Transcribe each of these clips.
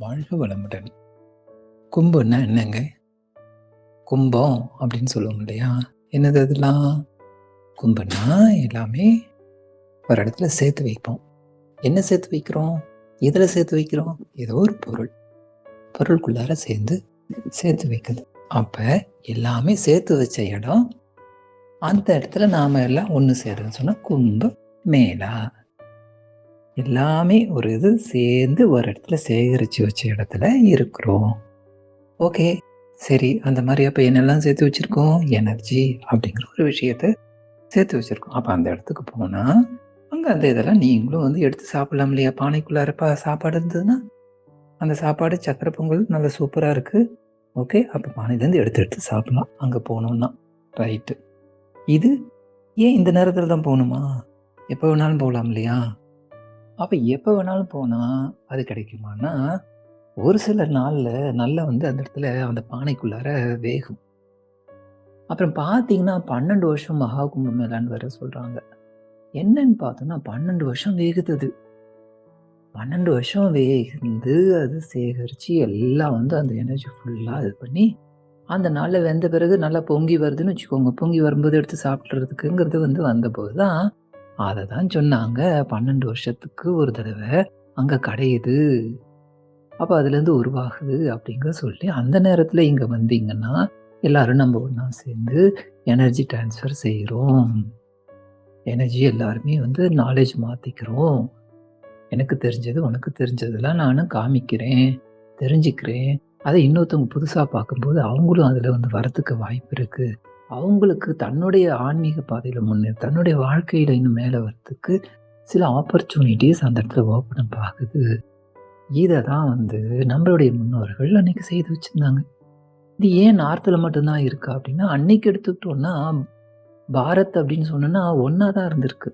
வாழ்க வளமுடன். கும்புன்னா என்னங்க? கும்பம் அப்படின்னு சொல்லுவோம் இல்லையா? என்னது அதெல்லாம்? கும்புன்னா எல்லாமே ஒரு இடத்துல சேர்த்து வைப்போம். என்ன சேர்த்து வைக்கிறோம்? எதில் சேர்த்து வைக்கிறோம்? ஏதோ ஒரு பொருள். பொருளுக்குள்ளார சேர்ந்து சேர்த்து வைக்குது. அப்போ எல்லாமே சேர்த்து வச்ச இடம், அந்த இடத்துல நாம எல்லாம் ஒன்று சேருதுன்னு சொன்னால் கும்ப மேலா எல்லாமே ஒரு இது சேர்ந்து ஒரு இடத்துல சேகரித்து வச்ச இடத்துல இருக்கிறோம். ஓகே. சரி. அந்த மாதிரி அப்போ என்னெல்லாம் சேர்த்து வச்சிருக்கோம்? எனர்ஜி அப்படிங்கிற ஒரு விஷயத்த சேர்த்து வச்சிருக்கோம். அப்போ அந்த இடத்துக்கு போனால் அங்கே அந்த இதெல்லாம் நீங்களும் வந்து எடுத்து சாப்பிடலாம் இல்லையா? பானைக்குள்ளே ப சாப்பாடு இருந்ததுன்னா, அந்த சாப்பாடு சக்கரை பொங்கல் நல்லா சூப்பராக இருக்குது ஓகே. அப்போ பானையிலேருந்து எடுத்து எடுத்து சாப்பிடலாம். அங்கே போகணுன்னா ரைட்டு. இது ஏன் இந்த நேரத்தில் தான் போகணுமா எப்போ வேணாலும் போகலாம் இல்லையா? அப்போ எப்போ வேணாலும் போனால் அது கிடைக்குமான்னா, ஒரு சில நாளில் நல்லா வந்து அந்த இடத்துல அந்த பானைக்குள்ளார வேகும். அப்புறம் பார்த்தீங்கன்னா, 12 வருஷம் மகா கும்பம் மேலான்னு வேற சொல்கிறாங்க என்னன்னு பார்த்தோம்னா, 12 வருஷம் வேகுது அது. 12 வருஷம் வேகுந்து, அது சேகரித்து எல்லாம் வந்து அந்த எனர்ஜி ஃபுல்லாக இது பண்ணி, அந்த நாளில் வெந்த பிறகு நல்லா பொங்கி வருதுன்னு வச்சுக்கோங்க. பொங்கி வரும்போது எடுத்து சாப்பிட்றதுக்குங்கிறது வந்து வந்தபோது தான், அதை தான் சொன்னாங்க. 12 வருஷத்துக்கு ஒரு தடவை அங்கே கடையுது. அப்போ அதுலேருந்து உருவாகுது அப்படிங்கிற சொல்லி, அந்த நேரத்தில் இங்கே வந்தீங்கன்னா, எல்லாரும் நம்ம ஒன்றா சேர்ந்து எனர்ஜி ட்ரான்ஸ்ஃபர் செய்கிறோம் எனர்ஜி எல்லாருமே வந்து நாலேஜ் மாற்றிக்கிறோம் எனக்கு தெரிஞ்சது, உனக்கு தெரிஞ்சதெல்லாம் நானும் காமிக்கிறேன், தெரிஞ்சுக்கிறேன். அதை இன்னொருத்தவங்க புதுசாக பார்க்கும்போது, அவங்களும் அதில் வந்து வரத்துக்கு வாய்ப்பு இருக்குது அவங்களுக்கு தன்னுடைய ஆன்மீக பாதையில் முன்னே தன்னுடைய வாழ்க்கையில இன்னும் மேலே வரத்துக்கு சில ஆப்பர்ச்சுனிட்டிஸ் அந்த இடத்துல ஓப்பன் ஆகுது. இதை தான் வந்து நம்மளுடைய முன்னோர்கள் அன்னைக்கு செய்து வச்சுருந்தாங்க இது ஏன் நார்த்தில் மட்டும்தான் இருக்கா அப்படின்னா, அன்னைக்கு எடுத்துக்கிட்டோம்னா, பாரத் அப்படின்னு சொன்னோன்னா ஒன்றா தான் இருந்திருக்கு.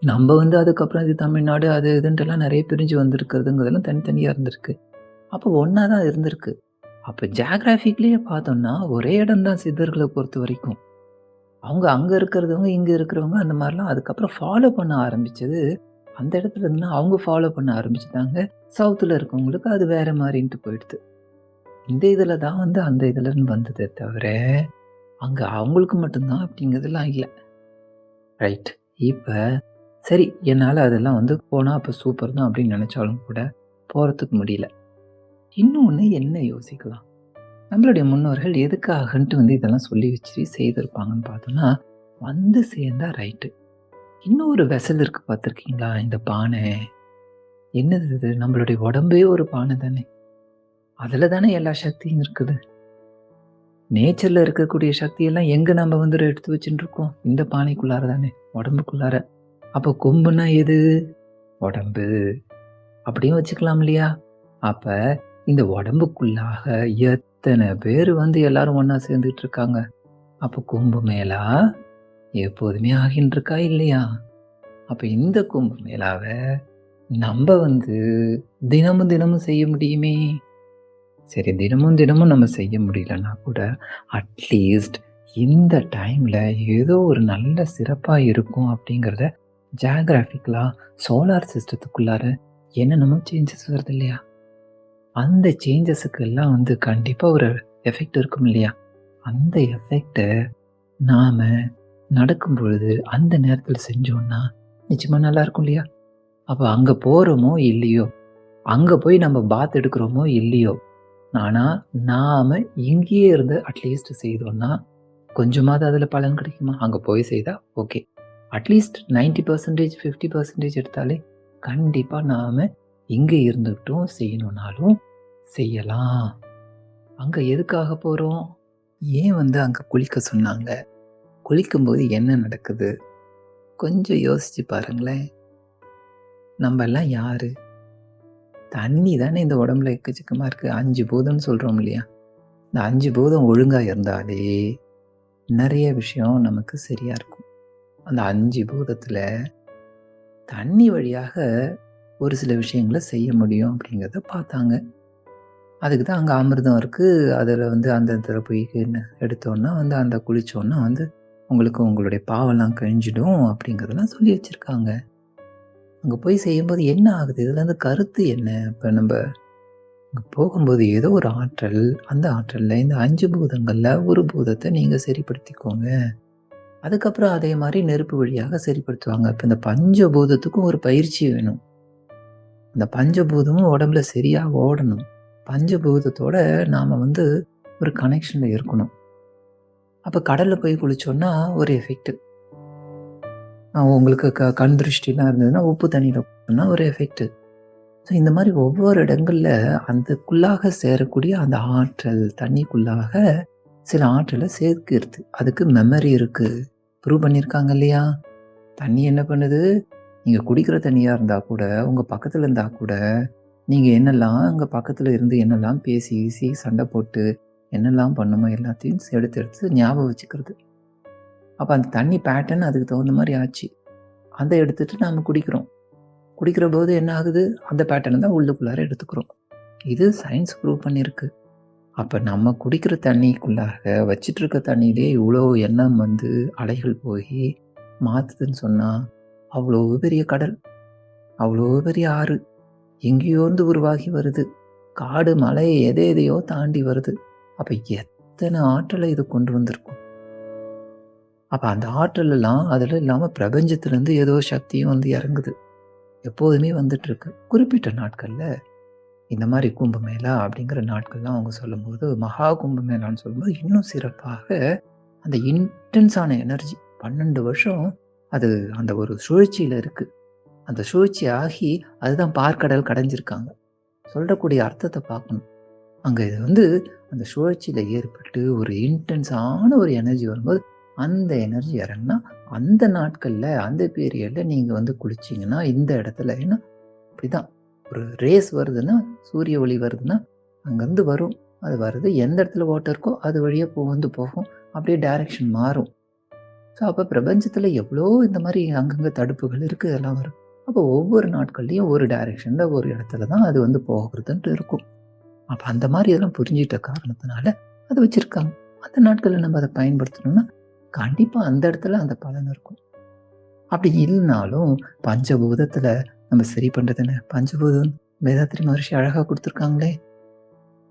நம்ம வந்து அதுக்கப்புறம் இது தமிழ்நாடு அது இதுன்ட்டுலாம் நிறைய பிரிஞ்சு வந்திருக்கிறதுங்கிறதெல்லாம் தனித்தனியாக இருந்திருக்கு. அப்போ ஒன்றா தான் இருந்திருக்கு. அப்போ ஜியாகிராஃபிக்லேயே பார்த்தோம்னா, ஒரே இடம் தான் பொறுத்த வரைக்கும் அவங்க அங்கே இருக்கிறவங்க, இங்கே இருக்கிறவங்க அந்த மாதிரிலாம் அதுக்கப்புறம் ஃபாலோ பண்ண ஆரம்பித்தது அந்த இடத்துல இருந்துனா அவங்க ஃபாலோ பண்ண ஆரம்பிச்சுட்டாங்க. சவுத்தில் இருக்கவங்களுக்கு அது வேற மாதிரின்ட்டு போயிடுது. இந்த இதில் தான் வந்து அந்த இதுலன்னு வந்ததே தவிர, அங்கே அவங்களுக்கு மட்டும்தான் அப்படிங்கிறதுலாம் இல்லை ரைட். இப்போ சரி என்னால் அதெல்லாம் வந்து போனால் அப்போ சூப்பர் தான் அப்படின்னு நினச்சாலும் கூட, போகிறதுக்கு முடியல. இன்னொன்று என்ன யோசிக்கலாம்? நம்மளுடைய முன்னோர்கள் எதுக்காகன்ட்டு வந்து இதெல்லாம் சொல்லி வச்சு செய்திருப்பாங்கன்னு பார்த்தோம்னா, வந்து சேர்ந்தா ரைட்டு. இன்னொரு வெசல் இருக்கு பார்த்துருக்கீங்களா? இந்த பானை. என்னது இது? நம்மளுடைய உடம்பே ஒரு பானை தானே! அதில் தானே எல்லா சக்தியும் இருக்குது. நேச்சரில் இருக்கக்கூடிய சக்தியெல்லாம் எங்கே நம்ம வந்து எடுத்து வச்சுட்டு இருக்கோம்? இந்த பானைக்குள்ளார தானே! உடம்புக்குள்ளார. அப்போ கொம்புனா எது? உடம்பு. அப்படியும் வச்சுக்கலாம் இல்லையா? அப்போ இந்த உடம்புக்குள்ளாக எத்தனை பேர் வந்து எல்லாரும் ஒன்றா சேர்ந்துட்டு இருக்காங்க. அப்போ கும்பு மேளா எப்போதுமே ஆகின்றிருக்கா இல்லையா? அப்போ இந்த கும்பு மேலாவை நம்ம வந்து தினமும் தினமும் செய்ய முடியுமே! சரி தினமும் தினமும் நம்ம செய்ய முடியலன்னா கூட, அட்லீஸ்ட் இந்த டைமில் ஏதோ ஒரு நல்ல சிறப்பாக இருக்கும் அப்படிங்கிறத ஜியாகிராஃபிக்கலாக சோலார் சிஸ்டத்துக்குள்ளார என்னென்னமோ சேஞ்சஸ் வருது இல்லையா? அந்த சேஞ்சஸுக்கு எல்லாம் வந்து கண்டிப்பாக ஒரு எஃபெக்ட் இருக்கும் இல்லையா? அந்த எஃபெக்டை நாம் நடக்கும் பொழுது, அந்த நேரத்தில் செஞ்சோம்னா, நிச்சயமாக நல்லாயிருக்கும் இல்லையா? அப்போ அங்கே போகிறோமோ இல்லையோ, அங்கே போய் நம்ம பாத் எடுக்கிறோமோ இல்லையோ, ஆனால் நாம் இங்கேயே இருந்து அட்லீஸ்ட் செய்தோம்னா, கொஞ்சமாவது அதில் பலன் கிடைக்குமா? அங்கே போய் செய்தால் ஓகே. அட்லீஸ்ட் 90% 50% எடுத்தாலே, கண்டிப்பாக நாம் இங்கே இருந்துக்கிட்டும் செய்யணுன்னாலும் செய்யலாம். அங்கே எதுக்காக போகிறோம் ஏன் வந்து அங்கே குளிக்க சொன்னாங்க? குளிக்கும்போது என்ன நடக்குது? கொஞ்சம் யோசிச்சு பாருங்களேன். நம்பலாம் யார் தண்ணி தானே இந்த உடம்புல எக்கச்சக்கமாக இருக்குது அஞ்சு பூதம்னு சொல்கிறோம் இல்லையா? இந்த அஞ்சு பூதம் ஒழுங்காக இருந்தாலே, நிறைய விஷயம் நமக்கு சரியாக இருக்கும். அந்த அஞ்சு பூதத்தில் தண்ணி வழியாக ஒரு சில விஷயங்கள செய்ய முடியும் அப்படிங்கிறத பார்த்தாங்க. அதுக்கு தான் அங்கே அமிர்தம் இருக்குது அதில் வந்து அந்த இடத்துல போய் என்ன எடுத்தோன்னா வந்து அந்த குளிச்சோம்னா வந்து, உங்களுக்கு உங்களுடைய பாவம்லாம் கழிஞ்சிடும் அப்படிங்கிறதெல்லாம் சொல்லி வச்சுருக்காங்க அங்கே போய் செய்யும்போது என்ன ஆகுது? இதுலேருந்து கருத்து என்ன? இப்போ நம்ம அங்கே போகும்போது ஏதோ ஒரு ஆற்றல், அந்த ஆற்றலில் இந்த அஞ்சு பூதங்களில் ஒரு பூதத்தை நீங்கள் சரிப்படுத்திக்கோங்க. அதுக்கப்புறம் அதே மாதிரி நெருப்பு வழியாக சரிப்படுத்துவாங்க. இப்போ இந்த பஞ்சபூதத்துக்கும் ஒரு பயிற்சி வேணும். அந்த பஞ்சபூதமும் உடம்புல சரியாக ஓடணும். பஞ்சபூதத்தோட நாம் வந்து ஒரு கனெக்ஷனில் இருக்கணும். அப்போ கடலில் போய் குளிச்சோன்னா ஒரு எஃபெக்ட். உங்களுக்கு க கண் திருஷ்டிலாம் இருந்ததுன்னா, உப்பு தண்ணியில் குளிச்சோம்னா ஒரு எஃபெக்ட். ஸோ இந்த மாதிரி ஒவ்வொரு இடங்களில் அதுக்குள்ளாக சேரக்கூடிய அந்த ஆற்றல், தண்ணிக்குள்ளாக சில ஆற்றலை சேர்க்கிறது. அதுக்கு மெமரி இருக்குது ப்ரூவ் பண்ணியிருக்காங்க இல்லையா? தண்ணி என்ன பண்ணுது? நீங்கள் குடிக்கிற தண்ணியாக இருந்தால் கூட, உங்கள் பக்கத்தில் இருந்தால் கூட, நீங்கள் என்னெல்லாம் அங்கே பக்கத்தில் இருந்து என்னெல்லாம் பேசி, ஈசி சண்டை போட்டு, என்னெல்லாம் பண்ணுமோ எல்லாத்தையும் எடுத்து, எடுத்து ஞாபகம் வச்சுக்கிறது. அப்போ அந்த தண்ணி பேட்டர்ன் அதுக்கு தகுந்த மாதிரி ஆச்சு. அதை எடுத்துட்டு நாம் குடிக்கிறோம். குடிக்கிற போது என்ன ஆகுது? அந்த பேட்டர்ன தான் உள்ளுக்குள்ளார எடுத்துக்கிறோம். இது சயின்ஸ் ப்ரூவ் பண்ணியிருக்கு. அப்போ நம்ம குடிக்கிற தண்ணிக்குள்ளாக வச்சுட்டு இருக்க தண்ணியிலே இவ்வளோ எண்ணம் வந்து அலைகள் போய் மாற்றுதுன்னு சொன்னால் அவ்வளோ பெரிய கடல், அவ்வளோ பெரிய ஆறு, எங்கேயோருந்து உருவாகி வருது. காடு, மலை எதை எதையோ தாண்டி வருது. அப்ப எத்தனை ஆற்றலை இது கொண்டு வந்திருக்கும். அப்ப அந்த ஆற்றல் எல்லாம் அதுல இல்லாம பிரபஞ்சத்திலருந்து ஏதோ சக்தியும் வந்து இறங்குது. எப்போதுமே வந்துட்டுருக்கு. குறிப்பிட்ட நாட்கள்ல இந்த மாதிரி கும்பமேளா அப்படிங்கிற நாட்கள்லாம் அவங்க சொல்லும்போது, மகா கும்பமேளான்னு சொல்லும்போது இன்னும் சிறப்பாக அந்த இன்டென்ஸான எனர்ஜி 12 வருஷம் அது அந்த ஒரு சுழற்சியில இருக்கு. அந்த சூழ்ச்சி ஆகி அதுதான் பார்க்கடல் கடைஞ்சிருக்காங்க. சொல்லக்கூடிய அர்த்தத்தை பார்க்கணும். அங்கே இது வந்து அந்த சூழ்ச்சியில் ஏற்பட்டு ஒரு இன்டென்ஸான ஒரு எனர்ஜி வரும்போது, அந்த எனர்ஜி இறங்கினா அந்த நாட்களில் அந்த பீரியடில் நீங்கள் வந்து குளிச்சிங்கன்னா இந்த இடத்துல ஏன்னா அப்படிதான் ஒரு ரேஸ் வருதுன்னா, சூரிய ஒளி வருதுன்னா, அங்கேருந்து வரும். அது வருது. எந்த இடத்துல வாட்டர் இருக்கோ, அது வழியாக போ வந்து போகும். அப்படியே டைரக்ஷன் மாறும். ஸோ அப்போ பிரபஞ்சத்தில் எவ்வளோ இந்த மாதிரி அங்கங்கே தடுப்புகள் இருக்குது அதெல்லாம் வரும். அப்போ ஒவ்வொரு நாட்கள்லேயும் ஒரு டைரக்ஷன்ல ஒரு இடத்துல தான் அது வந்து போகிறதுன்ட்டு இருக்கும். அப்போ அந்த மாதிரி இதெல்லாம் புரிஞ்சிட்ட காரணத்தினால அதை வச்சுருக்காங்க அந்த நாட்களில் நம்ம அதை பயன்படுத்தணும்னா, கண்டிப்பாக அந்த இடத்துல அந்த பலன் இருக்கும். அப்படி இல்லைனாலும் பஞ்சபூதத்தில் நம்ம சரி பண்றது என்ன? பஞ்சபூதம் வேதாத்திரி மகர்ஷி அழகாக கொடுத்துருக்காங்களே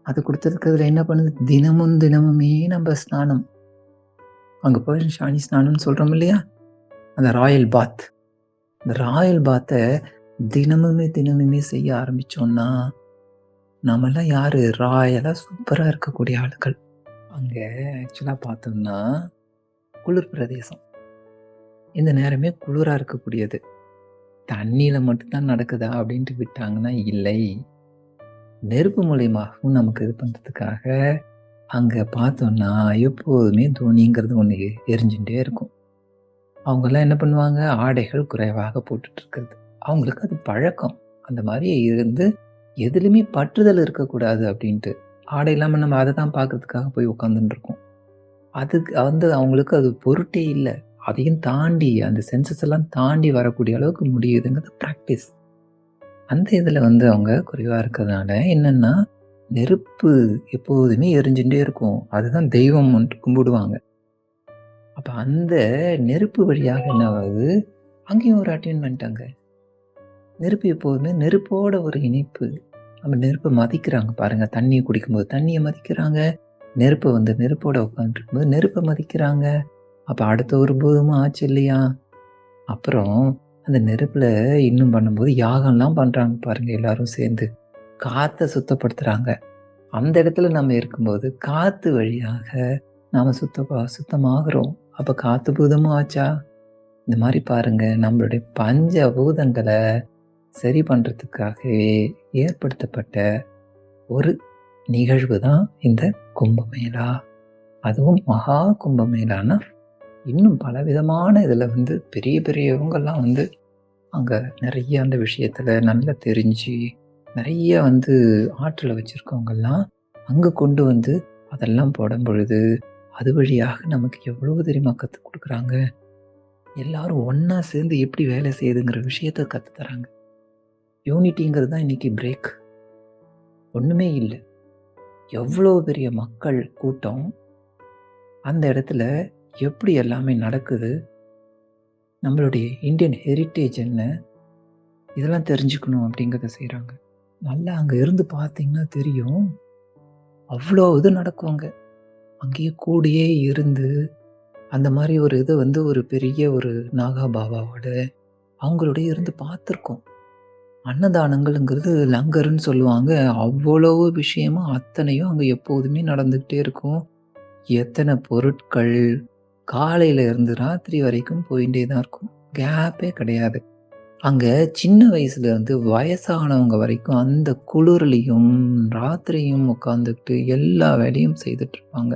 அது கொடுத்துருக்கிறதுல என்ன பண்ணுது? தினமும் தினமுமே நம்ம ஸ்நானம். அங்கே போய் சாணி ஸ்நானம்னு சொல்கிறோம் இல்லையா? அந்த ராயல் பாத். இந்த ராயல் பாத்தை தினமுமே, தினமுமே செய்ய ஆரம்பிச்சோம்னா, நம்மெல்லாம் யாரு? ராயலா சூப்பராக இருக்கக்கூடிய ஆளுகள் அங்கே ஆக்சுவலாக பார்த்தோம்னா, குளிர் பிரதேசம். இந்த நேரமே குளிராக இருக்கக்கூடியது. தண்ணியில் மட்டும்தான் நடக்குதா அப்படின்ட்டு விட்டாங்கன்னா, இல்லை. நெருப்பு மூலியமாகவும் நமக்கு இது பண்ணுறதுக்காக அங்கே பார்த்தோம்னா எப்போதுமே தோனிங்கிறது ஒன்று எரிஞ்சுட்டே இருக்கும். அவங்கெல்லாம் என்ன பண்ணுவாங்க? ஆடைகள் குறைவாக போட்டுட்டு இருக்கிறது. அவங்களுக்கு அது பழக்கம். அந்த மாதிரி இருந்து எதிலுமே பற்றுதல் இருக்கக்கூடாது அப்படின்ட்டு. ஆடை இல்லாமல் நம்ம அதை தான் பார்க்கறதுக்காக போய் உட்காந்துட்டு இருக்கோம். அதுக்கு வந்து அவங்களுக்கு அது பொருட்டே இல்லை அதையும் தாண்டி அந்த சென்சஸ் எல்லாம் தாண்டி வரக்கூடிய அளவுக்கு முடியுதுங்கிறது ப்ராக்டிஸ் அந்த இதில் வந்து அவங்க குறைவாக இருக்கிறதுனால என்னென்னா நெருப்பு எப்போதுமே எரிஞ்சுட்டே இருக்கும். அதுதான் தெய்வம் கும்பிடுவாங்க. அப்ப அந்த நெருப்பு வழியாக என்ன ஆகுது? அங்கேயும் ஒரு அட்டெயின்மென்ட் நெருப்பு எப்போதுமே நெருப்போட ஒரு இணைப்பு. நம்ம நெருப்பை மதிக்கிறாங்க பாருங்க. தண்ணியை குடிக்கும்போது தண்ணியை மதிக்கிறாங்க. நெருப்பை வந்து நெருப்போட உட்காந்துருக்கும்போது நெருப்பை மதிக்கிறாங்க. அப்ப அடுத்த ஒரு பூதமும் ஆச்சு இல்லையா? அப்புறம் அந்த நெருப்புல இன்னும் பண்ணும்போது யாகம்லாம் பண்றாங்க பாருங்க எல்லாரும் சேர்ந்து. காற்றை சுத்தப்படுத்துறாங்க. அந்த இடத்துல நம்ம இருக்கும்போது காத்து வழியாக நாம சுத்த சுத்தமாகிறோம் அப்போ காத்து பூதமும் ஆச்சா? இந்த மாதிரி பாருங்க நம்மளுடைய பஞ்ச பூதங்களை சரி பண்ணுறதுக்காகவே ஏற்படுத்தப்பட்ட ஒரு நிகழ்வு தான் இந்த கும்பமேளா. அதுவும் மகா கும்பமேளான்னா, இன்னும் பலவிதமான இதில் வந்து பெரிய பெரியவங்கெல்லாம் வந்து அங்கே நிறைய அந்த விஷயத்தில் நல்லா தெரிஞ்சு, நிறைய வந்து ஆற்றல வச்சுருக்கவங்கெல்லாம் அங்கே கொண்டு வந்து அதெல்லாம் போடும்பொழுது, அது வழியாக நமக்கு எவ்வளவு தெரியுமா கற்றுக் கொடுக்குறாங்க எல்லாரும் ஒன்றா சேர்ந்து எப்படி வேலை செய்யுதுங்கிற விஷயத்த கத்து தராங்க. யூனிட்டிங்கிறது தான் இன்றைக்கி பிரேக். ஒன்றுமே இல்லை எவ்வளோ பெரிய மக்கள் கூட்டம். அந்த இடத்துல எப்படி எல்லாமே நடக்குது? நம்மளுடைய இந்தியன் ஹெரிட்டேஜ் என்ன? இதெல்லாம் தெரிஞ்சுக்கணும் அப்படிங்கிறத செய்கிறாங்க நல்லா அங்கே இருந்து பார்த்தீங்கன்னா தெரியும். அவ்வளோ இது நடக்குவாங்க அங்கேயே கூடயே இருந்து, அந்த மாதிரி ஒரு இது வந்து ஒரு பெரிய ஒரு நாகா பாபாவோட அவங்களோட இருந்து பார்த்துருக்கோம். அன்னதானங்கள்ங்கிறது லங்கர்ன்னு சொல்லுவாங்க. அவ்வளவு விஷயமும் அத்தனையும் அங்கே எப்போதுமே நடந்துக்கிட்டே இருக்கும். எத்தனை பொருட்கள், காலையில இருந்து ராத்திரி வரைக்கும் போயிட்டே தான் இருக்கும். கேப்பே கிடையாது. அங்கே சின்ன வயசுல இருந்து வயசானவங்க வரைக்கும் அந்த குளிர்லையும் ராத்திரியும் உட்காந்துக்கிட்டு எல்லா வேலையும் செய்துட்டு இருப்பாங்க.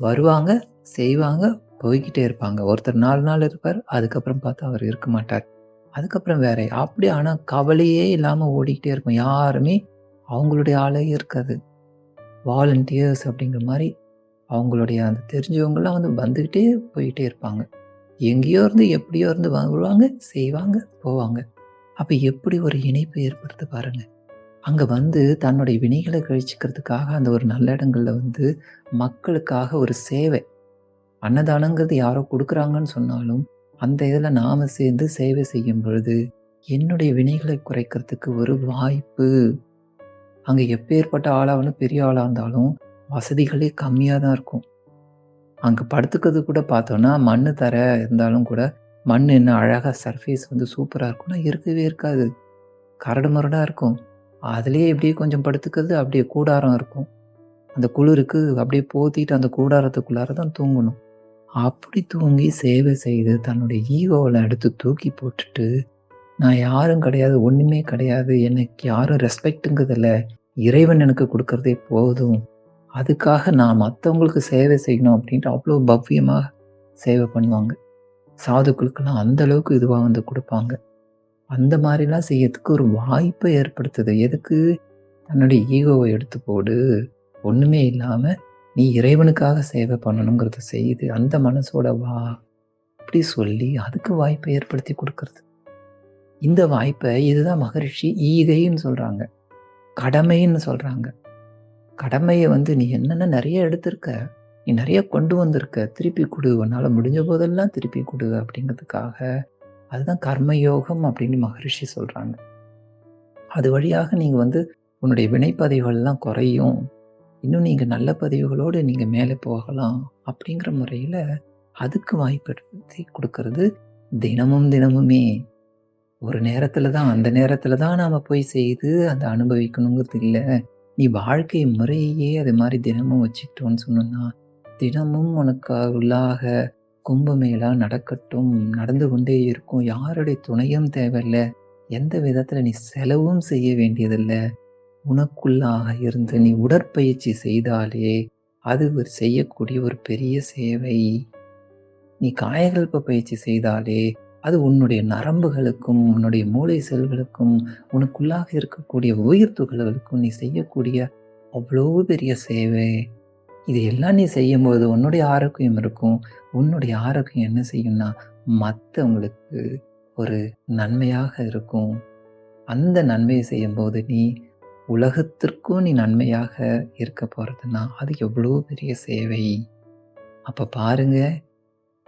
வருவாங்க, செய்வாங்க, போய்கிட்டே இருப்பாங்க. ஒருத்தர் நாலு நாள் இருப்பார். அதுக்கப்புறம் பார்த்தா அவர் இருக்க மாட்டார். அதுக்கப்புறம் வேற அப்படி ஆனால் கவலையே இல்லாமல் ஓடிக்கிட்டே இருக்கும். யாருமே அவங்களுடைய ஆளே இருக்காது. வாலண்டியர்ஸ் அப்படிங்கிற மாதிரி அவங்களுடைய அந்த தெரிஞ்சவங்கலாம் வந்து வந்துக்கிட்டே போயிட்டே இருப்பாங்க. எங்கேயோ இருந்து எப்படியோ இருந்து வருவாங்க, செய்வாங்க, போவாங்க. அப்போ எப்படி ஒரு இணைப்பு ஏற்படுத்த பாருங்கள் அங்கே வந்து தன்னுடைய வினைகளை கழிச்சுக்கிறதுக்காக அந்த ஒரு நல்ல இடங்களில் வந்து மக்களுக்காக ஒரு சேவை. அன்னதானங்கிறது யாரோ கொடுக்குறாங்கன்னு சொன்னாலும், அந்த இதில் நாம் சேர்ந்து சேவை செய்யும் பொழுது, என்னுடைய வினைகளை குறைக்கிறதுக்கு ஒரு வாய்ப்பு. அங்கே எப்பேற்பட்ட ஆளானாலும் பெரிய ஆளாக இருந்தாலும், வசதிகளே கம்மியாக தான் இருக்கும். அங்கே படுத்துக்கிறது கூட பார்த்தோன்னா மண்ணு தர இருந்தாலும் கூட, மண் என்ன அழகாக சர்ஃபேஸ் வந்து சூப்பராக இருக்கும்னா, இருக்கவே இருக்காது. கரடு மரடாக இருக்கும். அதுலேயே இப்படியே கொஞ்சம் படுத்துக்கிறது, அப்படியே கூடாரம் இருக்கும். அந்த குளிருக்கு அப்படியே போத்திட்டு அந்த கூடாரத்துக்குள்ளார தான் தூங்கணும். அப்படி தூங்கி சேவை செய்து தன்னுடைய ஈகோவில் எடுத்து தூக்கி போட்டுட்டு, நான் யாரும் கிடையாது, ஒன்றுமே கிடையாது. எனக்கு யாரும் ரெஸ்பெக்ட்ங்கிறது இறைவன் எனக்கு கொடுக்கறதே போதும். அதுக்காக நான் மற்றவங்களுக்கு சேவை செய்யணும் அப்படின்ட்டு அவ்வளோ பவ்யமாக சேவை பண்ணுவாங்க. சாதுக்களுக்கெல்லாம் அந்தளவுக்கு இதுவாக வந்து கொடுப்பாங்க அந்த மாதிரிலாம் செய்யறதுக்கு ஒரு வாய்ப்பை ஏற்படுத்துது. எதுக்கு? தன்னுடைய ஈகோவை எடுத்து போடு. ஒன்றுமே இல்லாமல் நீ இறைவனுக்காக சேவை பண்ணணுங்கிறத செய்து, அந்த மனசோட வா. அப்படி சொல்லி அதுக்கு வாய்ப்பை ஏற்படுத்தி கொடுக்கறது இந்த வாய்ப்பை இதுதான் மகரிஷி ஈகைன்னு சொல்கிறாங்க கடமைன்னு சொல்கிறாங்க கடமையை வந்து நீ என்னென்ன நிறைய எடுத்திருக்க. நீ நிறைய கொண்டு வந்திருக்க. திருப்பி கொடு உன்னால் முடிஞ்ச போதெல்லாம் திருப்பி கொடு அப்படிங்கிறதுக்காக, அதுதான் கர்மயோகம் அப்படின்னு மகரிஷி சொல்கிறாங்க அது வழியாக நீங்கள் வந்து உன்னுடைய வினைப்பதிவுகள்லாம் குறையும். இன்னும் நீங்கள் நல்ல பதிவுகளோடு நீங்கள் மேலே போகலாம். அப்படிங்கிற முறையில் அதுக்கு வாய்ப்படுத்தி கொடுக்கறது தினமும் தினமுமே. ஒரு நேரத்தில் தான் அந்த நேரத்தில் தான் நாம் போய் செய்து அந்த அனுபவிக்கணுங்கிறது இல்லை நீ வாழ்க்கை முறையையே அது மாதிரி தினமும் வச்சுக்கிட்டோன்னு சொன்னோம்னா, தினமும் உனக்கு உள்ளாக கும்பமேளா நடக்கட்டும். நடந்து கொண்டே இருக்கும். யாருடைய துணையும் தேவையில்ல. எந்த விதத்தில் நீ செலவும் செய்ய வேண்டியதில்லை உனக்குள்ளாக இருந்து நீ உடற்பயிற்சி செய்தாலே, அது ஒரு செய்யக்கூடிய ஒரு பெரிய சேவை. நீ காயகல்ப பயிற்சி செய்தாலே, அது உன்னுடைய நரம்புகளுக்கும், உன்னுடைய மூளை செல்களுக்கும், உனக்குள்ளாக இருக்கக்கூடிய உயிர் துகள்களுக்கும் நீ செய்யக்கூடிய அவ்வளோ பெரிய சேவை. இது எல்லாம் நீ செய்யும்போது உன்னுடைய ஆரோக்கியம் இருக்கும். உன்னுடைய ஆரோக்கியம் என்ன செய்யும்னா, மற்றவங்களுக்கு ஒரு நன்மையாக இருக்கும். அந்த நன்மையை செய்யும்போது நீ உலகத்திற்கும் நீ நன்மையாக இருக்க போகிறதுனா அது எவ்வளோ பெரிய சேவை. அப்போ பாருங்க,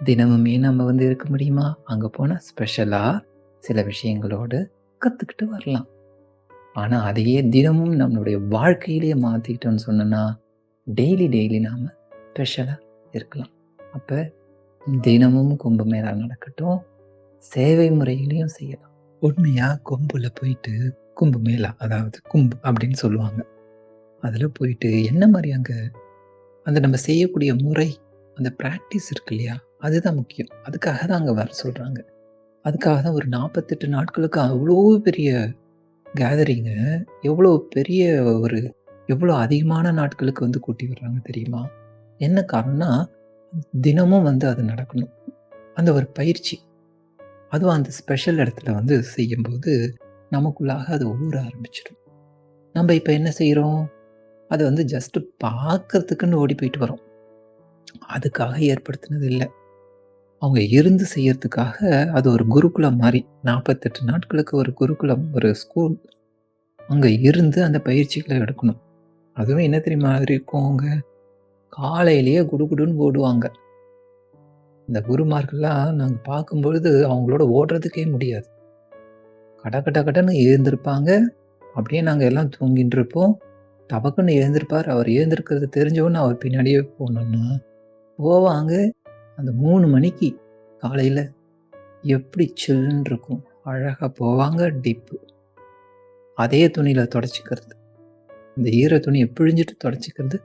தினமுமே நம்ம வந்து இருக்க முடியுமா? அங்கே போனால் ஸ்பெஷலாக சில விஷயங்களோடு கற்றுக்கிட்டு வரலாம். ஆனால் அதையே தினமும் நம்மளுடைய வாழ்க்கையிலேயே மாற்றிக்கிட்டோன்னு சொன்னோன்னா டெய்லி டெய்லி நாம் ஸ்பெஷலாக இருக்கலாம். அப்போ தினமும் கும்பமேளா நடக்கட்டும். சேவை முறையிலையும் செய்யலாம். உண்மையாக கொம்புல போயிட்டு கும்பமேளா அதாவது கும்பு அப்படின்னு சொல்லுவாங்க. அதில் போயிட்டு என்ன மாதிரி அங்கே அந்த நம்ம செய்யக்கூடிய முறை, அந்த ப்ராக்டிஸ் இருக்கு இல்லையா? அதுதான் முக்கியம். அதுக்காக தான் அங்கே வர சொல்கிறாங்க அதுக்காக தான் ஒரு 48 நாட்களுக்கு அவ்வளோ பெரிய கேதரிங்க. எவ்வளோ பெரிய ஒரு எவ்வளோ அதிகமான நாட்களுக்கு வந்து கூட்டி வர்றாங்க தெரியுமா? என்ன காரணம்னா, தினமும் வந்து அது நடக்கணும். அந்த ஒரு பயிற்சி. அதுவும் அந்த ஸ்பெஷல் இடத்துல வந்து செய்யும்போது, நமக்குள்ளாக அது ஊற ஆரம்பிச்சிடும் நம்ம இப்போ என்ன செய்கிறோம் அதை வந்து ஜஸ்ட் பார்க்கறதுக்குன்னு ஓடி போயிட்டு வரோம். அதுக்காக ஏற்படுத்தினது இல்லை அவங்க இருந்து செய்யறதுக்காக அது ஒரு குருகுலம் மாதிரி நாற்பத்தெட்டு நாட்களுக்கு ஒரு குருகுலம், ஒரு ஸ்கூல். அங்கே இருந்து அந்த பயிற்சிகளை எடுக்கணும். அதுவும் என்ன தெரியுமா இருக்கும் அங்க? காலையிலேயே குடுகுடுன்னு ஓடுவாங்க. இந்த குருமார்கள்லாம் நாங்கள் பார்க்கும்பொழுது அவங்களோட ஓடுறதுக்கே முடியாது. கட கட கடன்னு எழுந்திருப்பாங்க. அப்படியே நாங்கள் எல்லாம் தூங்கிட்டு இருப்போம் டபக்குன்னு எழுந்திருப்பார் அவர் எழுந்திருக்கிறது தெரிஞ்சவொன்னே அவர் பின்னாடியே போனோம்னா போவாங்க அந்த மூணு மணிக்கு காலையில் எப்படி சில்லுன்னு இருக்கும் அழகாக போவாங்க டிப்பு அதே துணியில் தொடச்சிக்கிறது இந்த ஈர துணியை பிழிஞ்சிட்டு தொடச்சிக்கிறது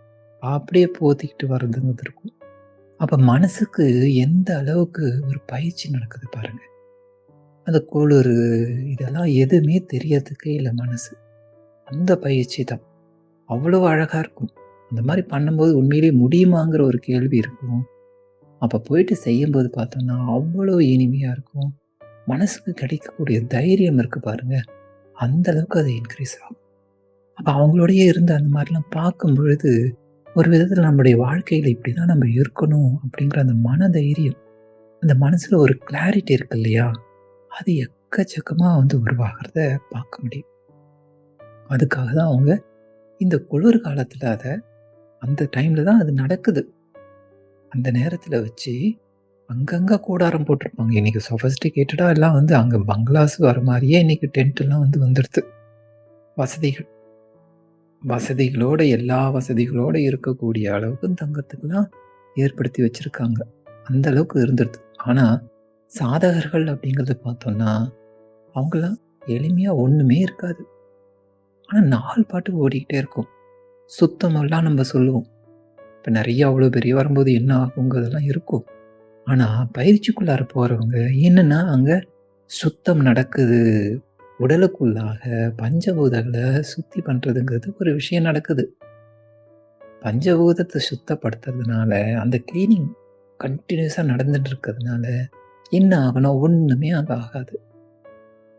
அப்படியே போத்திக்கிட்டு வர்றதுங்கிறது இருக்கும். அப்போ மனசுக்கு எந்த அளவுக்கு ஒரு பயிற்சி நடக்குது பாருங்கள் அந்த குளிர் இதெல்லாம் எதுவுமே தெரியறதுக்கே இல்லை மனசு. அந்த பயிற்சி தான். அவ்வளோ அழகாக இருக்கும். அந்த மாதிரி பண்ணும்போது உண்மையிலேயே முடியுமாங்கிற ஒரு கேள்வி இருக்கும். அப்போ போயிட்டு செய்யும்போது பார்த்தோம்னா அவ்வளோ இனிமையாக இருக்கும். மனசுக்கு கிடைக்கக்கூடிய தைரியம் இருக்குது பாருங்கள் அந்த அளவுக்கு அது இன்க்ரீஸ் ஆகும். அப்போ அவங்களோடையே இருந்து அந்த மாதிரிலாம் பார்க்கும் பொழுது ஒரு விதத்தில் நம்மளுடைய வாழ்க்கையில் இப்படி தான் நம்ம இருக்கணும் அப்படிங்கிற அந்த மன தைரியம் அந்த மனசில் ஒரு கிளாரிட்டி இருக்கு இல்லையா? அது எக்கச்சக்கமாக வந்து உருவாகிறத பார்க்க முடியும். அதுக்காக தான் அவங்க இந்த குளிர் காலத்தில் அதை அந்த டைமில் தான் அது நடக்குது. அந்த நேரத்தில் வச்சு அங்கங்கே கூடாரம் போட்டிருப்பாங்க. இன்றைக்கி சொஃபஸ்டிகேட்டடாக எல்லாம் வந்து அங்கே பங்களாஸ் வர மாதிரியே இன்றைக்கி டென்ட்டெல்லாம் வந்து வந்துடுது வசதிகள். வசதிகளோட எல்லா வசதிகளோட இருக்கக்கூடிய அளவுக்கு தங்கத்துக்கெல்லாம் ஏற்படுத்தி வச்சுருக்காங்க. அந்த அளவுக்கு இருந்துடுது ஆனால் சாதகர்கள் அப்படிங்கிறத பார்த்தோம்னா அவங்களாம் எளிமையாக ஒன்றுமே இருக்காது. ஆனால் நாள் பாட்டு ஓடிக்கிட்டே இருக்கும். சுத்தமெல்லாம் நம்ம சொல்லுவோம். இப்போ நிறைய அவ்வளோ பெரிய வரும்போது என்ன ஆகுங்கிறதெல்லாம் இருக்கும். ஆனால் பயிற்சிக்குள்ளார போகிறவங்க என்னென்னா அங்கே சுத்தம் நடக்குது. உடலுக்குள்ளாக பஞ்சபூதங்களை சுத்தி பண்ணுறதுங்கிறது ஒரு விஷயம் நடக்குது. பஞ்சபூதத்தை சுத்தப்படுத்துறதுனால அந்த கிளீனிங் கண்டினியூஸாக நடந்துட்டு இருக்கிறதுனால என்ன ஆகணும் ஒன்றுமே அது ஆகாது.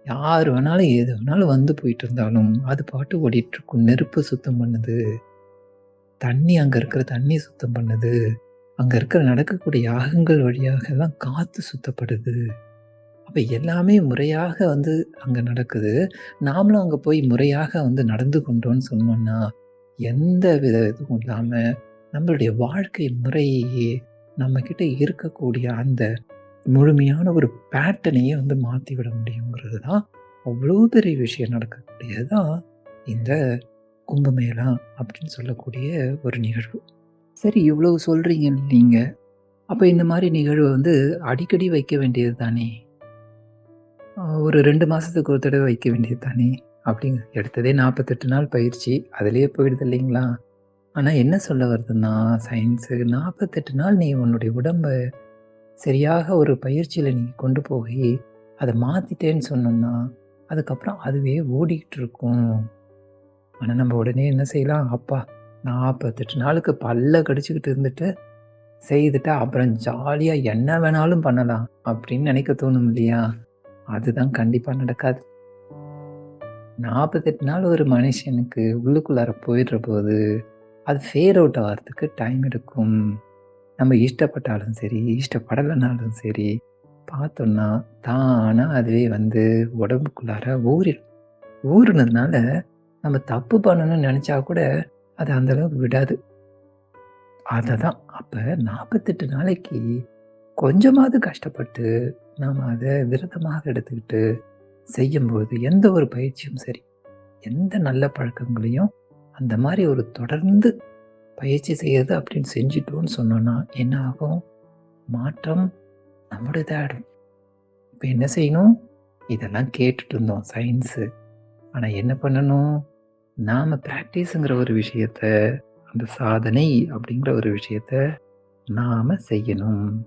யார் வேணாலும் எது வேணாலும் வந்து போயிட்டு இருந்தாலும் அது பாட்டு ஓடிட்டு இருக்கும் நெருப்பு சுத்தம் பண்ணுது தண்ணி அங்கே இருக்கிற தண்ணி சுத்தம் பண்ணுது அங்கே இருக்கிற நடக்கக்கூடிய யாகங்கள் வழியாக எல்லாம் காற்று சுத்தப்படுது. அப்போ எல்லாமே முறையாக வந்து அங்கே நடக்குது. நாமளும் அங்கே போய் முறையாக வந்து நடந்து கொண்டோன்னு சொன்னோம்னா எந்த வித இதுவும் இல்லாமல் நம்மளுடைய வாழ்க்கை முறையே நம்மக்கிட்ட இருக்கக்கூடிய அந்த முழுமையான ஒரு பேட்டர்னையே வந்து மாற்றி விட முடியுங்கிறது தான் அவ்வளோ பெரிய விஷயம் நடக்கக்கூடியது தான் இந்த கும்பமேளா அப்படின்னு சொல்லக்கூடிய ஒரு நிகழ்வு. சரி இவ்வளவு சொல்கிறீங்க நீங்கள் அப்போ இந்த மாதிரி நிகழ்வு வந்து அடிக்கடி வைக்க வேண்டியது தானே ஒரு ரெண்டு மாதத்துக்கு ஒரு தடவை வைக்க வேண்டியது தானே? அப்படிங்க எடுத்ததே நாற்பத்தெட்டு நாள் பயிற்சி. அதிலே போயிடுது இல்லைங்களா? ஆனால் என்ன சொல்ல வருதுன்னா சயின்ஸு நாற்பத்தெட்டு நாள் நீ உன்னுடைய உடம்பை சரியாக ஒரு பயிற்சியில் நீ கொண்டு போய் அதை மாற்றிட்டேன்னு சொன்னோம்னா அதுக்கப்புறம் அதுவே ஓடிக்கிட்டு இருக்கும். ஆனால் நம்ம உடனே என்ன செய்யலாம்? அப்பா நாற்பத்தெட்டு நாளுக்கு பல்ல கடிச்சுக்கிட்டு இருந்துட்டு செய்துட்டு அப்புறம் ஜாலியாக என்ன வேணாலும் பண்ணலாம் அப்படின்னு நினைக்க தோணும் இல்லையா? அதுதான் கண்டிப்பாக நடக்காது. நாற்பத்தெட்டு நாள் ஒரு மனுஷனுக்கு உள்ளுக்குள்ளார போயிடுற போது அது ஃபேர் அவுட் ஆகிறதுக்கு டைம் எடுக்கும். நம்ம இஷ்டப்பட்டாலும் சரி இஷ்டப்படலைனாலும் சரி பார்த்தோம்னா தானாக அதுவே வந்து உடம்புக்குள்ளார ஊறிடும். ஊறினதுனால நம்ம தப்பு பண்ணணும்னு நினச்சா கூட அது அந்தளவுக்கு விடாது. அதை தான் அப்போ நாற்பத்தெட்டு நாளைக்கு கொஞ்சமாவது கஷ்டப்பட்டு நாம் அதை விரதமாக எடுத்துக்கிட்டு செய்யும்போது எந்த ஒரு பயிற்சியும் சரி எந்த நல்ல பழக்கங்களையும் அந்த மாதிரி ஒரு தொடர்ந்து பயிற்சி செய்யறது அப்படின்னு செஞ்சிட்டோன்னு சொன்னோன்னா என்ன ஆகும்? மாற்றம் நம்மளுடையதாகிடும் இப்போ என்ன செய்யணும்? இதெல்லாம் கேட்டுட்டு இருந்தோம் சயின்ஸு ஆனால் என்ன பண்ணணும்? நாம் ப்ராக்டிஸுங்கிற ஒரு விஷயத்த அந்த சாதனை அப்படிங்கிற ஒரு விஷயத்த நாம் செய்யணும்.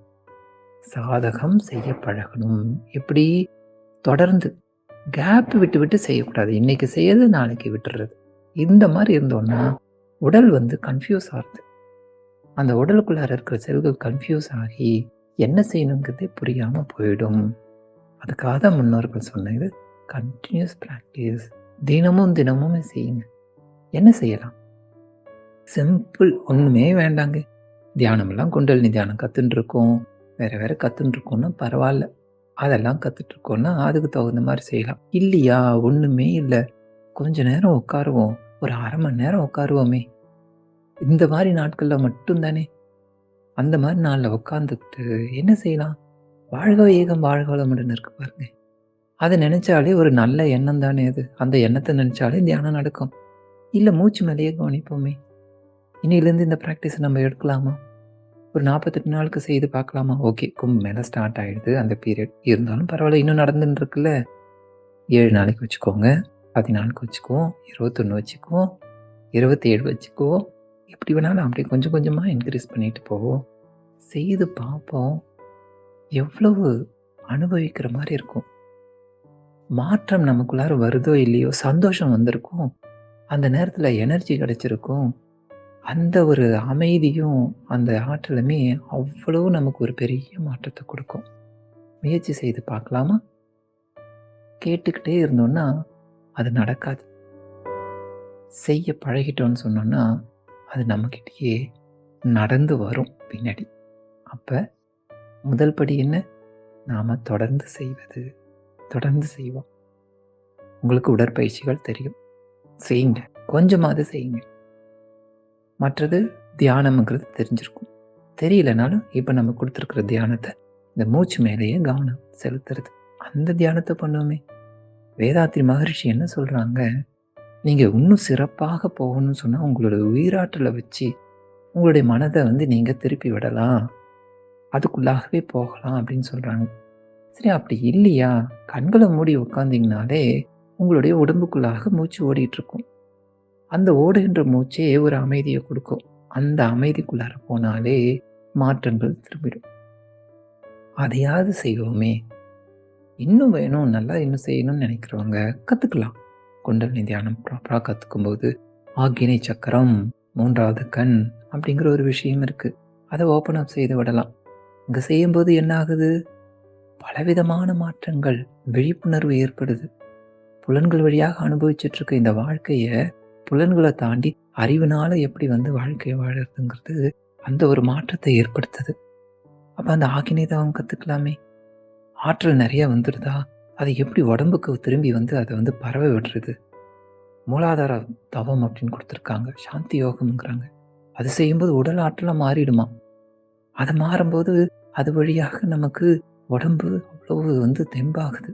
சாதகம் செய்ய பழகணும். எப்படி? தொடர்ந்து கேப் விட்டு விட்டு செய்யக்கூடாது. இன்னைக்கு செய்யறது நாளைக்கு விட்டுறது. இந்த மாதிரி இருந்தோன்னா உடல் வந்து கன்ஃபியூஸ் ஆகுது. அந்த உடலுக்குள்ளார இருக்கிற செல்கள் கன்ஃபியூஸ் ஆகி என்ன செய்யணுங்கிறதே புரியாமல் போயிடும். அதுக்காக தான் முன்னோர்கள் சொன்னது கண்டினியூஸ் ப்ராக்டிஸ் தினமும் தினமும் செய்யுங்க. என்ன செய்யலாம்? சிம்பிள் ஒன்றுமே வேண்டாங்க. தியானமெல்லாம் குண்டலினி தியானம் கற்றுன்னு இருக்கோம் வேறு வேறு கற்றுன்னு இருக்கோம்னா பரவாயில்ல அதெல்லாம் கற்றுட்ருக்கோன்னா அதுக்கு தகுந்த மாதிரி செய்யலாம். இல்லையா? ஒன்றுமே இல்லை. கொஞ்ச நேரம் உட்காருவோம். ஒரு அரை மணி நேரம் உட்காருவோமே. இந்த மாதிரி நாட்களில் மட்டும்தானே? அந்த மாதிரி நாளில் உட்காந்துக்கிட்டு என்ன செய்யலாம்? வாழ்க ஏகம் வாழ்க வளமுடன் இருக்கு பாருங்க. அதை நினைச்சாலே ஒரு நல்ல எண்ணம் தானே அது. அந்த எண்ணத்தை நினைச்சாலே தியானம் நடக்கும். இல்லை மூச்சு மேலேயே கவனிப்போமே! இன்னையிலேருந்து இந்த ப்ராக்டிஸை நம்ம எடுக்கலாமா? ஒரு 48 நாளுக்கு செய்து பார்க்கலாமா? ஓகே. கும்ப மேலே ஸ்டார்ட் ஆகிடுது அந்த பீரியட். இருந்தாலும் பரவாயில்ல இன்னும் நடந்துட்டுருக்குல்ல ஏழு நாளைக்கு வச்சுக்கோங்க. 14க்கு வச்சுக்குவோம். 21 வச்சுக்குவோம். 27 வச்சுக்குவோம். எப்படி வேணாலும் அப்படியே கொஞ்சம் கொஞ்சமாக இன்க்ரீஸ் பண்ணிட்டு போவோம். செய்து பார்ப்போம். எவ்வளவு அனுபவிக்கிற மாதிரி இருக்கும். மாற்றம் நமக்குள்ளார வருதோ இல்லையோ, சந்தோஷம் வந்திருக்கும். அந்த நேரத்தில் எனர்ஜி கிடைச்சிருக்கும். அந்த ஒரு அமைதியும், அந்த ஆற்றலுமே அவ்வளோ நமக்கு ஒரு பெரிய மாற்றத்தை கொடுக்கும் முயற்சி செய்து பார்க்கலாமா? கேட்டுக்கிட்டே இருந்தோம்னா, அது நடக்காது. செய்ய பழகிட்டோம்னு சொன்னோன்னா அது நம்மக்கிட்டேயே நடந்து வரும் பின்னாடி. அப்போ முதல் படி என்ன? நாம் தொடர்ந்து செய்வது. தொடர்ந்து செய்வோம். உங்களுக்கு உடற்பயிற்சிகள் தெரியும். செய்யுங்க. கொஞ்சமாவது செய்யுங்க. மற்றது தியானம்ங்கிறது தெரிஞ்சிருக்கும். தெரியலனாலும், இப்போ நம்ம கொடுத்துருக்குற தியானத்தை இந்த மூச்சு மேலேயே கவனம் செலுத்துறது. அந்த தியானத்தை பண்ணுவோமே! வேதாத்ரி மகரிஷி என்ன சொல்கிறாங்க நீங்கள் இன்னும் சிறப்பாக போகணும்னு சொன்னால் உங்களோட உயிராற்றலை வச்சு, உங்களுடைய மனதை வந்து நீங்கள் திருப்பி விடலாம். அதுக்குள்ளாகவே போகலாம் அப்படின்னு சொல்கிறாங்க சரி அப்படி இல்லையா? கண்களை மூடி உட்காந்திங்கனாலே உங்களுடைய உடம்புக்குள்ளாக மூச்சு ஓடிட்டுருக்கும். அந்த ஓடுகின்ற மூச்சே ஒரு அமைதியை கொடுக்கும் அந்த அமைதிக்குள்ளார போனாலே மாற்றங்கள் திரும்பிடும். அதையாவது செய்வோமே! இன்னும் வேணும், நல்லா இன்னும் செய்யணும்னு நினைக்கிறவங்க கற்றுக்கலாம் குண்டலினி தியானம் ப்ராப்பராக கற்றுக்கும்போது ஆக்கினை சக்கரம், மூன்றாவது கண் அப்படிங்கிற ஒரு விஷயம் இருக்குது அதை ஓப்பன் அப் செய்து விடலாம். இங்கே செய்யும்போது என்ன ஆகுது? பலவிதமான மாற்றங்கள், விழிப்புணர்வு ஏற்படுது. புலன்கள் வழியாக அனுபவிச்சுட்டு இருக்க இந்த வாழ்க்கையை புலன்களை தாண்டி அறிவினால எப்படி வந்து வாழ்க்கையை வாழறதுங்கிறது, அந்த ஒரு மாற்றத்தை ஏற்படுத்துது. அப்போ அந்த ஆக்கினை தவம் கற்றுக்கலாமே ஆற்றல் நிறையா வந்துடுதா அதை எப்படி உடம்புக்கு திரும்பி வந்து அதை வந்து பரவ விடுறது? மூலாதார தவம் அப்படின்னு கொடுத்துருக்காங்க சாந்தி யோகம்ங்கிறாங்க. அது செய்யும்போது உடல் ஆற்றலாக மாறிடுமா அது மாறும்போது, அது வழியாக நமக்கு உடம்பு அவ்வளவு வந்து தெம்பாகுது.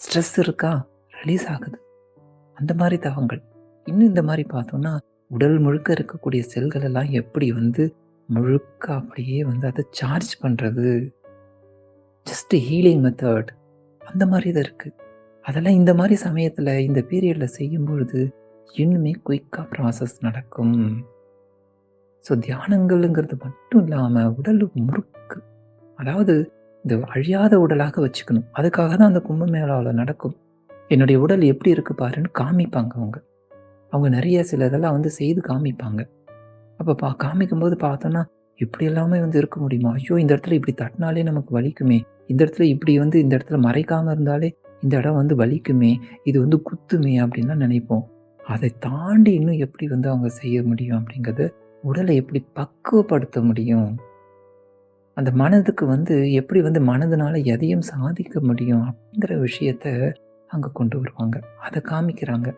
ஸ்ட்ரெஸ் இருக்கா? ரிலீஸ் ஆகுது. அந்த மாதிரி தவங்கள். இன்னும் இந்த மாதிரி பார்த்தோம்னா, உடல் முழுக்க இருக்கக்கூடிய செல்கள் எல்லாம் எப்படி வந்து முழுக்க அப்படியே வந்து அதை சார்ஜ் பண்ணுறது ஜஸ்ட் ஹீலிங் மெத்தட். அந்த மாதிரி தான் இருக்குது அதெல்லாம் இந்த மாதிரி சமயத்தில் இந்த பீரியடில் செய்யும்பொழுது, இன்னுமே குயிக்காக ப்ராசஸ் நடக்கும். ஸோ தியானங்கள்ங்கிறது மட்டும் இல்லாமல் உடல் முறுக்கு. அதாவது இந்த அழியாத உடலாக வச்சுக்கணும். அதுக்காக தான் அந்த கும்பமேளாவில் நடக்கும். என்னுடைய உடல் எப்படி இருக்கு பாருன்னு காமிப்பாங்க அவங்க. அவங்க நிறைய சில இதெல்லாம் வந்து செய்து காமிப்பாங்க. அப்போ பா காமிக்கும்போது பார்த்தோன்னா இப்படி எல்லாமே வந்து இருக்க முடியுமா? ஐயோ! இந்த இடத்துல இப்படி தட்டினாலே நமக்கு வலிக்குமே! இந்த இடத்துல இப்படி வந்து இந்த இடத்துல மறைக்காம இருந்தாலே, இந்த இடம் வந்து வலிக்குமே! இது வந்து குத்துமே! அப்படின்லாம் நினைப்போம். அதை தாண்டி இன்னும் எப்படி வந்து அவங்க செய்ய முடியும் அப்படிங்கிறது, உடலை எப்படி பக்குவப்படுத்த முடியும்? அந்த மனதுக்கு வந்து எப்படி வந்து மனதுனால எதையும் சாதிக்க முடியும்? அப்படிங்கிற விஷயத்த அங்கே கொண்டு வருவாங்க. அதை காமிக்கிறாங்க.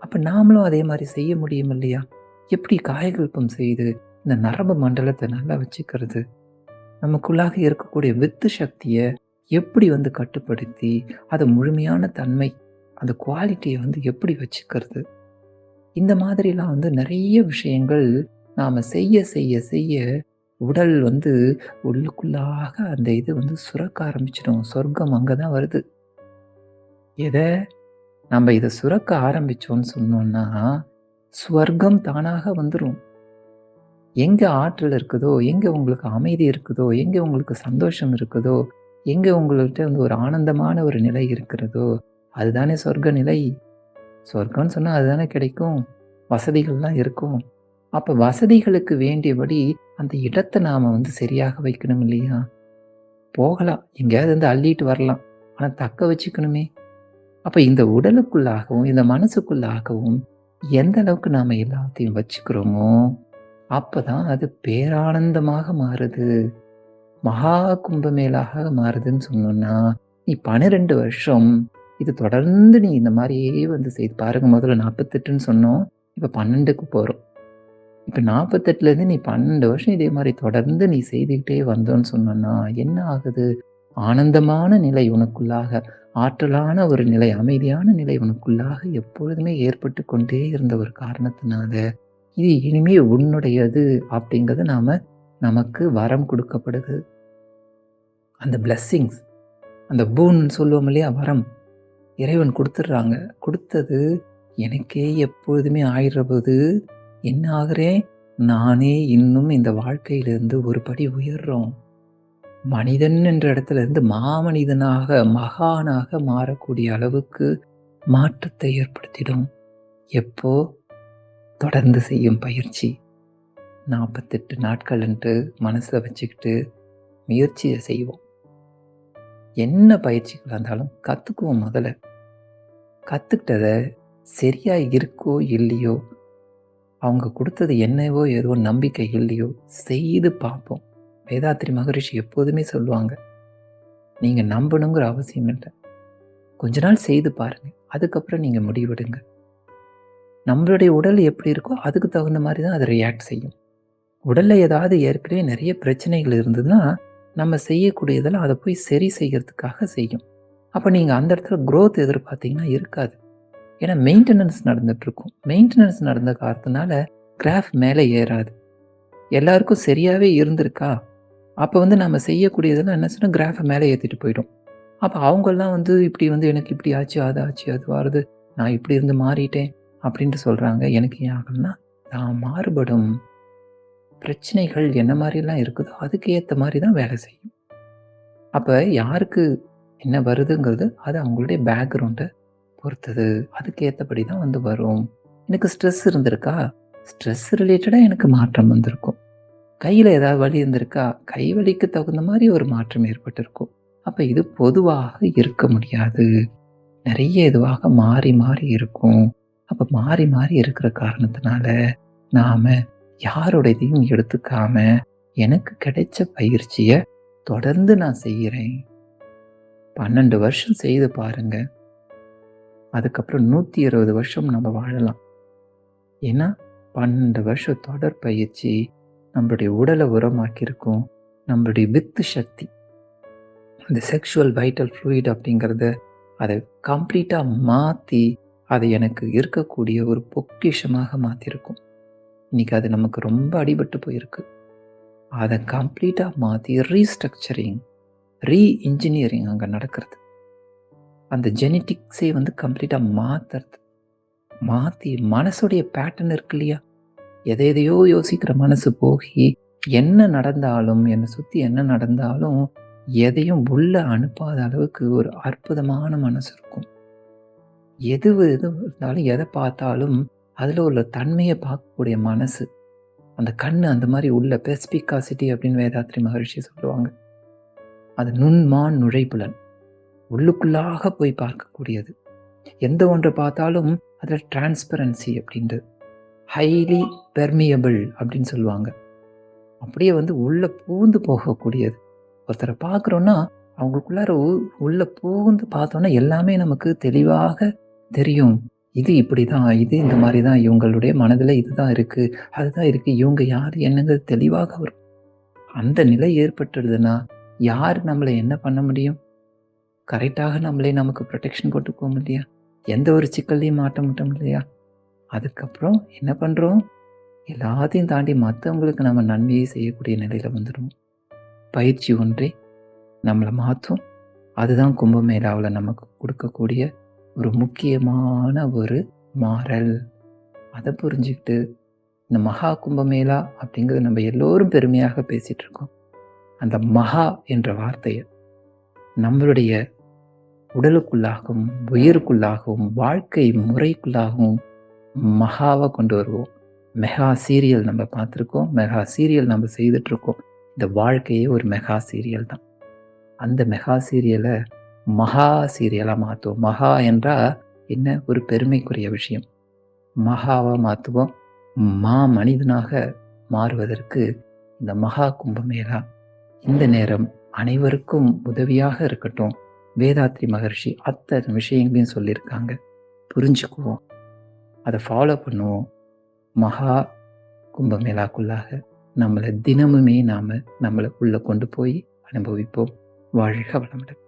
அப்போ நாமளும் அதே மாதிரி செய்ய முடியும் இல்லையா? எப்படி காயகல்பம் செய்து, இந்த நரம்பு மண்டலத்தை நல்லா வச்சுக்கிறது? நமக்குள்ளாக இருக்கக்கூடிய வித்து சக்தியை எப்படி வந்து கட்டுப்படுத்தி, அதை முழுமையான தன்மை, அந்த குவாலிட்டியை வந்து எப்படி வச்சுக்கிறது? இந்த மாதிரிலாம் வந்து நிறைய விஷயங்கள் நாம் செய்ய செய்ய செய்ய, உடல் வந்து உள்ளுக்குள்ளாக அந்த இது வந்து சுரக்க ஆரம்பிச்சிடும் சொர்க்கம் அங்கே தான் வருது. எதை நம்ம இதை சுரக்க ஆரம்பிச்சோம்னு சொன்னோம்னா, ஸ்வர்க்கம் தானாக வந்துடும் எங்கே ஆற்றல் இருக்குதோ, எங்கே உங்களுக்கு அமைதி இருக்குதோ, எங்கே உங்களுக்கு சந்தோஷம் இருக்குதோ, எங்கே உங்கள்கிட்ட வந்து ஒரு ஆனந்தமான ஒரு நிலை இருக்கிறதோ, அதுதானே சொர்க்க நிலை. சொர்க்கம்னு சொன்னால் அதுதானே கிடைக்கும். வசதிகள்லாம் இருக்கும். அப்போ வசதிகளுக்கு வேண்டியபடி அந்த இடத்தை நாம் வந்து சரியாக வைக்கணும் இல்லையா? போகலாம். எங்கேயாவது வந்து அள்ளிட்டு வரலாம். ஆனால் தக்க வச்சுக்கணுமே! அப்போ இந்த உடலுக்குள்ளாகவும், இந்த மனசுக்குள்ளாகவும் எந்த அளவுக்கு நாம் எல்லாத்தையும் வச்சுக்கிறோமோ, அப்பதான் அது பேரானந்தமாக மாறுது. மகா கும்பமேளாக மாறுதுன்னு சொன்னோன்னா நீ 12 வருஷம் இது தொடர்ந்து நீ இந்த மாதிரியே வந்து செய்து பாருங்க. முதல்ல 48ன்னு சொன்னோம். இப்போ பன்னெண்டுக்கு போகிறோம் இப்போ நாற்பத்தெட்டுலேருந்து நீ 12 வருஷம் இதே மாதிரி தொடர்ந்து நீ செய்துக்கிட்டே வந்தோன்னு சொன்னோன்னா என்ன ஆகுது? ஆனந்தமான நிலை உனக்குள்ளாக ஆற்றலான ஒரு நிலை, அமைதியான நிலை உனக்குள்ளாக எப்பொழுதுமே ஏற்பட்டு கொண்டே இருந்த ஒரு காரணத்தினால, இது இனிமே உன்னுடையது அப்படிங்கிறது நாம் நமக்கு வரம் கொடுக்கப்படுது. அந்த பிளஸ்ஸிங்ஸ் அந்த பூன்னு சொல்லுவோம் இல்லையா? வரம். இறைவன் கொடுத்துட்றாங்க கொடுத்தது எனக்கே எப்பொழுதுமே ஆயிடுறபோது, என்ன ஆகுறேன்? நானே இன்னும் இந்த வாழ்க்கையிலிருந்து ஒரு படி உயர்றோம். மனிதன் என்ற இடத்துல இருந்து மாமனிதனாக, மகானாக மாறக்கூடிய அளவுக்கு மாற்றத்தை ஏற்படுத்திடும். எப்போ? தொடர்ந்து செய்யும் பயிற்சி. 48 நாட்கள் என்று வச்சுக்கிட்டு முயற்சியை செய்வோம். என்ன பயிற்சிகள் இருந்தாலும் கற்றுக்குவோம் முதல்ல. கற்றுக்கிட்டதை சரியாக இருக்கோ, இல்லையோ, அவங்க கொடுத்தது என்னவோ ஏதோ நம்பிக்கை இல்லையோ, செய்து பார்ப்போம். வேதாத்திரி மகரிஷி எப்போதுமே சொல்லுவாங்க. நீங்கள் நம்பணுங்கிற அவசியம் இல்லை கொஞ்ச நாள் செய்து பாருங்க. அதுக்கப்புறம் நீங்கள் முடிவெடுங்க. நம்மளுடைய உடல் எப்படி இருக்கோ, அதுக்கு தகுந்த மாதிரி தான் அது ரியாக்ட் செய்யும். உடலில் ஏதாவது ஏற்கனவே நிறைய பிரச்சனைகள் இருந்ததுன்னா, நம்ம செய்யக்கூடியதெல்லாம் அதை போய் சரி செய்யறதுக்காக செய்யும். அப்போ நீங்கள் அந்த இடத்துல க்ரோத் எதிர்பார்த்தீங்கன்னா இருக்காது. ஏன்னா மெயின்டெனன்ஸ் நடந்துட்டுருக்கும். மெயின்டெனன்ஸ் நடந்த காரணத்தினால கிராஃப் மேலே ஏறாது. எல்லாருக்கும் சரியாகவே இருந்திருக்கா? அப்போ வந்து நம்ம செய்யக்கூடியதெல்லாம் என்ன சொன்னால் கிராஃபை மேலே ஏற்றிட்டு போயிடும். அப்போ அவங்கெல்லாம் வந்து இப்படி வந்து எனக்கு இப்படி ஆச்சு, அது ஆச்சு, அது வருது. நான் இப்படி இருந்து மாறிட்டேன் அப்படின்ட்டு சொல்கிறாங்க எனக்கு ஏன் ஆகலன்னா, நான் மாறுபடும். பிரச்சனைகள் என்ன மாதிரிலாம் இருக்குதோ, அதுக்கு ஏற்ற மாதிரி தான் வேலை செய்யும். அப்போ யாருக்கு என்ன வருதுங்கிறது, அது அவங்களுடைய பேக்ரவுண்டை பொறுத்தது. அதுக்கு ஏற்றபடி தான் வந்து வரும். எனக்கு ஸ்ட்ரெஸ் இருந்திருக்கா? ஸ்ட்ரெஸ் ரிலேட்டடாக எனக்கு மாற்றம் வந்திருக்கும். கையில் ஏதாவது வலி இருந்திருக்கா? கை வலிக்கு தகுந்த மாதிரி ஒரு மாற்றம் ஏற்பட்டிருக்கும். அப்போ இது பொதுவாக இருக்க முடியாது. நிறைய இதுவாக மாறி, மாறி இருக்கும். அப்போ மாறி, மாறி இருக்கிற காரணத்தினால, நாம் யாருடையதையும் எடுத்துக்காம, எனக்கு கிடைச்ச பயிற்சியை தொடர்ந்து நான் செய்கிறேன் பன்னெண்டு வருஷம் செய்து பாருங்க. அதுக்கப்புறம் 120 வருஷம் நம்ம வாழலாம். ஏன்னா, 12 வருஷம் தொடர் பயிற்சி நம்மளுடைய உடலை உரமாக்கியிருக்கும். நம்மளுடைய வித்து சக்தி. அந்த செக்ஷுவல் வைட்டல் ஃப்ளூயிட் அப்படிங்கிறத, அதை கம்ப்ளீட்டாக மாற்றி அது எனக்கு இருக்கக்கூடிய ஒரு பொக்கிஷமாக மாற்றிருக்கும் இன்னைக்கு அது நமக்கு ரொம்ப அடிபட்டு போயிருக்கு. அதை கம்ப்ளீட்டாக மாற்றி ரீஸ்ட்ரக்சரிங், ரீ இன்ஜினியரிங் அங்கே நடக்கிறது. அந்த ஜெனட்டிக்ஸே வந்து கம்ப்ளீட்டாக மாற்றுறது மாற்றி மனசுடைய பேட்டர்ன் இருக்கு இல்லையா? எதை எதையோ யோசிக்கிற மனசு போகி, என்ன நடந்தாலும், என்னை சுத்தி என்ன நடந்தாலும், எதையும் உள்ள அனுப்பாத அளவுக்கு ஒரு அற்புதமான மனசு இருக்கும். எது எது இருந்தாலும், எதை பார்த்தாலும், அதுல உள்ள தன்மையை பார்க்கக்கூடிய மனசு. அந்த கண்ணு அந்த மாதிரி உள்ள பெஸ்பிகாசிட்டி அப்படின்னு வேதாத்ரி மகரிஷி சொல்லுவாங்க. அது நுண்மான் நுழைப்புலன். உள்ளுக்குள்ளாக போய் பார்க்கக்கூடியது. எந்த ஒன்று பார்த்தாலும் அதில் டிரான்ஸ்பரன்சி அப்படின்றது. ஹைலி பெர்மியபிள் அப்படின்னு சொல்லுவாங்க. அப்படியே வந்து உள்ளே பூந்து போகக்கூடியது. ஒருத்தரை பார்க்குறோன்னா அவங்களுக்குள்ளார உ பூந்து பார்த்தோன்னா எல்லாமே நமக்கு தெளிவாக தெரியும். இது இப்படி தான் இது இந்த மாதிரி தான், இவங்களுடைய மனதில் இதுதான் இருக்குது அதுதான் இருக்குது இவங்க யார் என்னங்கிறது தெளிவாக வரும். அந்த நிலை ஏற்பட்டுடுதுன்னா, யார் நம்மளை என்ன பண்ண முடியும்? கரெக்டாக நம்மளே நமக்கு புரொடெக்ஷன் போட்டுக்குவோம் இல்லையா? எந்த ஒரு சிக்கல்லையும் மாட்ட மாட்டோம் இல்லையா? அதுக்கப்புறம் என்ன பண்ணுறோம் எல்லாத்தையும் தாண்டி மற்றவங்களுக்கு நம்ம நன்மையை செய்யக்கூடிய நிலையில் வந்துடுவோம் பயிற்சி ஒன்றே நம்மளை மாற்றும் அதுதான் கும்பமேளாவில் நமக்கு கொடுக்கக்கூடிய ஒரு முக்கியமான ஒரு மாறல். அதை புரிஞ்சுக்கிட்டு, இந்த மகா கும்பமேளா அப்படிங்கிறது நம்ம எல்லோரும் பெருமையாக பேசிகிட்டு இருக்கோம். அந்த மகா என்ற வார்த்தையை நம்மளுடைய உடலுக்குள்ளாகவும், உயிருக்குள்ளாகவும், வாழ்க்கை முறைக்குள்ளாகவும் மகாவை கொண்டு வருவோம். மெகா சீரியல் நம்ம பார்த்துருக்கோம். மெகா சீரியல் நம்ம செய்துட்ருக்கோம் இந்த வாழ்க்கையே ஒரு மெகா சீரியல் தான். அந்த மெகா சீரியலை மகா சீரியலாக மாற்றுவோம் மகா என்றால் என்ன? ஒரு பெருமைக்குரிய விஷயம். மகாவாக மாற்றுவோம் மா மனிதனாக மாறுவதற்கு இந்த மகா கும்பமேளா இந்த நேரம் அனைவருக்கும் உதவியாக இருக்கட்டும். வேதாத்ரி மகர்ஷி அத்தனை விஷயங்களையும் சொல்லியிருக்காங்க. புரிஞ்சுக்குவோம். அதை ஃபாலோ பண்ணுவோம். மகா கும்பமேளாக்குள்ளாக நம்மளை தினமுமே நாம் நம்மளை உள்ளே கொண்டு போய் அனுபவிப்போம். வாழ்க வளமுடன்.